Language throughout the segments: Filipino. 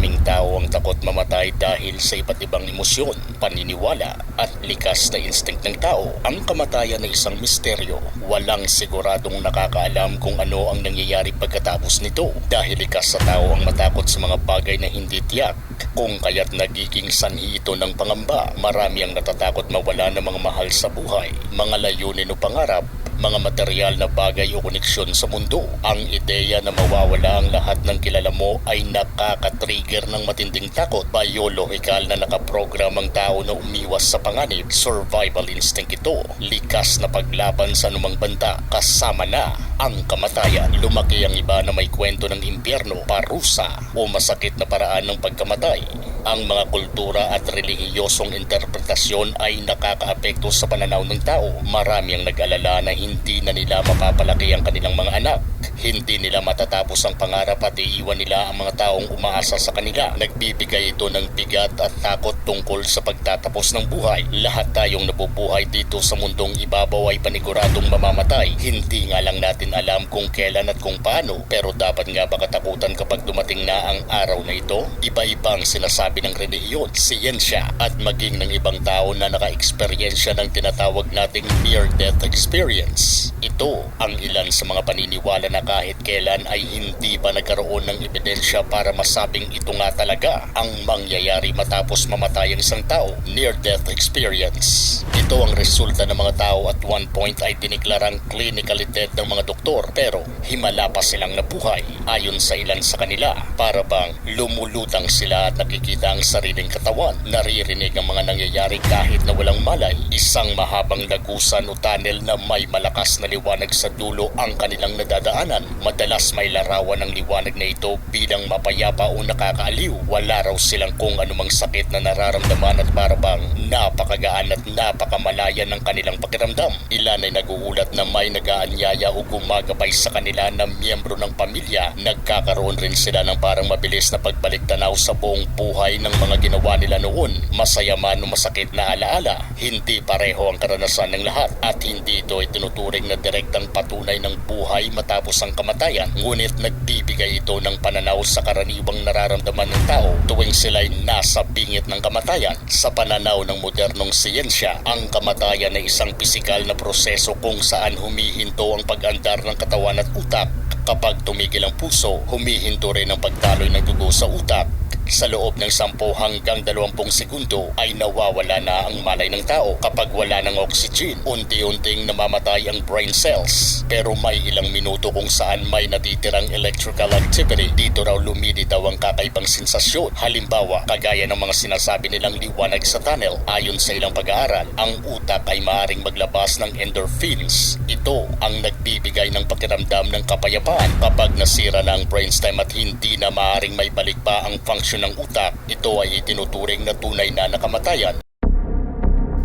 Maraming tao ang takot mamatay dahil sa iba't ibang emosyon, paniniwala at likas na instinct ng tao. Ang kamatayan ay isang misteryo. Walang siguradong nakakaalam kung ano ang nangyayari pagkatapos nito dahil likas sa tao ang matakot sa mga bagay na hindi tiyak. Kung kaya't nagiging sanhi ito ng pangamba, marami ang natatakot mawala ng mga mahal sa buhay, mga layunin o pangarap mga material na bagay o koneksyon sa mundo. Ang ideya na mawawala ang lahat ng kilala mo ay nakaka-trigger ng matinding takot. Biological na nakaprogram ang tao na umiwas sa panganib. Survival instinct ito. Likas na paglaban sa anumang banta. Kasama na ang kamatayan. Lumaki ang iba na may kwento ng impyerno, parusa o masakit na paraan ng pagkamatay. Ang mga kultura at relihiyosong interpretasyon ay nakakaapekto sa pananaw ng tao. Marami ang nag-alala na hindi na nila mapapalaki ang kanilang mga anak. Hindi nila matatapos ang pangarap at iiwan nila ang mga taong umaasa sa kanila. Nagbibigay ito ng bigat at takot tungkol sa pagtatapos ng buhay. Lahat tayong nabubuhay dito sa mundong ibabaw ay paniguradong mamamatay. Hindi nga lang natin alam kung kailan at kung paano. Pero dapat nga ba katakutan kapag dumating na ang araw na ito? Iba-ibang sinasabi ng relihiyon, siyensya at maging ng ibang tao na naka-eksperyensya ng tinatawag nating near-death experience. Ito ang ilan sa mga paniniwala na kahit kailan ay hindi pa nagkaroon ng ebidensya para masabing ito nga talaga ang mangyayari matapos mamatay ang isang tao, near-death experience. Ito ang resulta ng mga tao at one point ay diniklarang clinically dead ng mga doktor pero himala pa silang nabuhay ayon sa ilan sa kanila para bang lumulutang sila at nakikita ang sariling katawan, naririnig ang mga nangyayari kahit na walang malay, isang mahabang lagusan o tunnel na may malakas na liwanag sa dulo ang kanilang nadadaanan. Madalas may larawan ng liwanag na ito bilang mapayapa o nakakaaliw. Wala raw silang kung anumang sakit na nararamdaman at parabang napakagaan at napakamalaya ng kanilang pakiramdam. Ilan ay naguulat na may nagaanyaya o gumagabay sa kanila na miyembro ng pamilya. Nagkakaroon rin sila ng parang mabilis na pagbalik tanaw sa buong buhay ng mga ginawa nila noon. Masaya man o masakit na alaala, hindi pareho ang karanasan ng lahat at hindi ito ay tinuturing na direktang patunay ng buhay matapos ang kamatayan. Ngunit nagbibigay ito ng pananaw sa karaniwang nararamdaman ng tao tuwing sila'y nasa bingit ng kamatayan. Sa pananaw ng modernong siyensya, ang kamatayan ay isang pisikal na proseso kung saan humihinto ang pag-andar ng katawan at utak Kapag tumigil ang puso, humihinto rin ang pagdaloy ng dugo sa utak. Sa loob ng 10 hanggang 20 segundo ay nawawala na ang malay ng tao. Kapag wala ng oxygen, unti-unting namamatay ang brain cells. Pero may ilang minuto kung saan may natitirang electrical activity. Dito raw lumilitaw ang kakaibang sensasyon. Halimbawa, kagaya ng mga sinasabi nilang liwanag sa tunnel. Ayon sa ilang pag-aaral, ang utak ay maaaring maglabas ng endorphins. Ito ang nagbibigay ng pakiramdam ng kapayapaan. Kapag nasira na ang brainstem at hindi na maaaring may balik pa ang function ng utak, ito ay itinuturing na tunay na nakamatayan.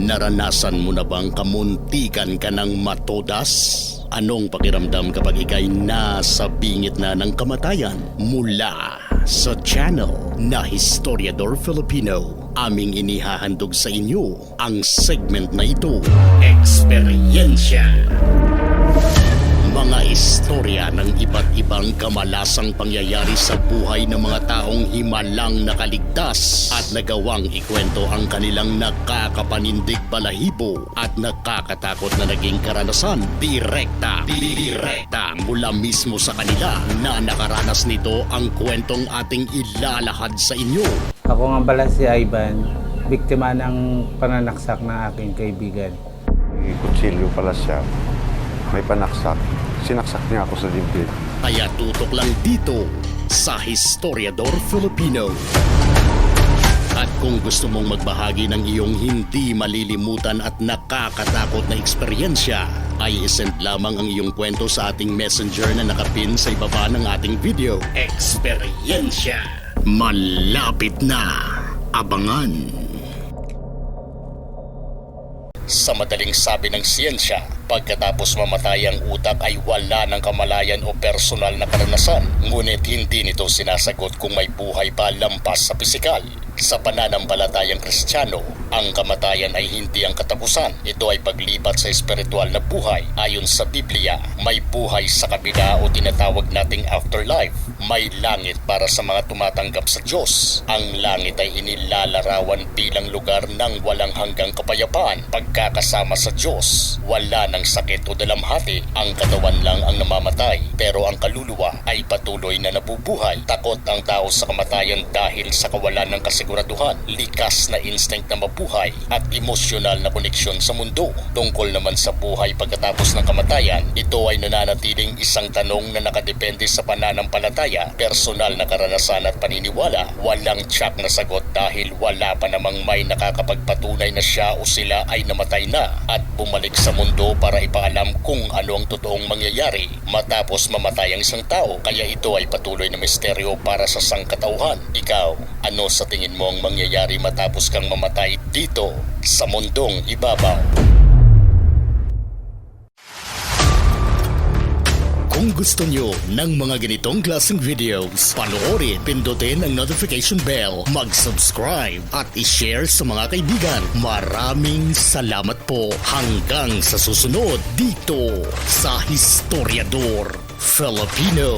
Naranasan mo na bang kamuntikan ka ng matodas? Anong pakiramdam kapag ikay nasa bingit na ng kamatayan? Mula sa channel na Historiador Filipino, aming inihahandog sa inyo ang segment na ito, Eksperyensya. Mga istorya ng iba't ibang kamalasang pangyayari sa buhay ng mga taong himalang nakaligtas at nagawang ikwento ang kanilang nakakapanindig balahibo at nakakatakot na naging karanasan direkta, direkta mula mismo sa kanila na nakaranas nito ang kwentong ating ilalahad sa inyo. Ako nga pala si Ivan, biktima ng pananaksak ng aking kaibigan. Kutsilyo pala siya. May panaksak. Sinaksak niya ako sa dibdib. Kaya tutok lang dito sa Historiador Filipino. At kung gusto mong magbahagi ng iyong hindi malilimutan at nakakatakot na eksperyensya, ay isend lamang ang iyong kwento sa ating messenger na nakapin sa ibaba ng ating video. Eksperyensya! Malapit na! Abangan! Sa madaling sabi ng siyensya, Pagkatapos mamatay ang utak ay wala ng kamalayan o personal na karanasan. Ngunit hindi nito sinasagot kung may buhay pa lampas sa pisikal. Sa pananampalatayang kristyano, ang kamatayan ay hindi ang katapusan. Ito ay paglipat sa espiritual na buhay. Ayon sa Biblia, may buhay sa kabila o tinatawag nating afterlife. May langit para sa mga tumatanggap sa Diyos. Ang langit ay inilalarawan bilang lugar ng walang hanggang kapayapaan. Pagkakasama sa Diyos, wala ng sakit o dalamhati. Ang katawan lang ang namamatay, pero ang kaluluwa ay patuloy na nabubuhay. Takot ang tao sa kamatayan dahil sa kawalan ng kasiguraduhan, likas na instinct na mabuhay at emosyonal na koneksyon sa mundo. Tungkol naman sa buhay pagkatapos ng kamatayan, ito ay nananatiling isang tanong na nakadepende sa pananampalataya, personal na karanasan at paniniwala. Walang tsak na sagot dahil wala pa namang may nakakapagpatunay na siya o sila ay namatay na at bumalik sa mundo para ipaalam kung ano ang totoong mangyayari matapos mamatay ang isang tao. Kaya ito ay patuloy na misteryo para sa sangkatauhan. Ikaw, ano sa tingin mo ang mangyayari matapos kang mamatay dito sa mundong ibabaw? Kung gusto nyo ng mga ganitong klaseng videos, panoorin, pindutin ang notification bell, mag-subscribe at i-share sa mga kaibigan. Maraming salamat po hanggang sa susunod dito sa Historiador Filipino.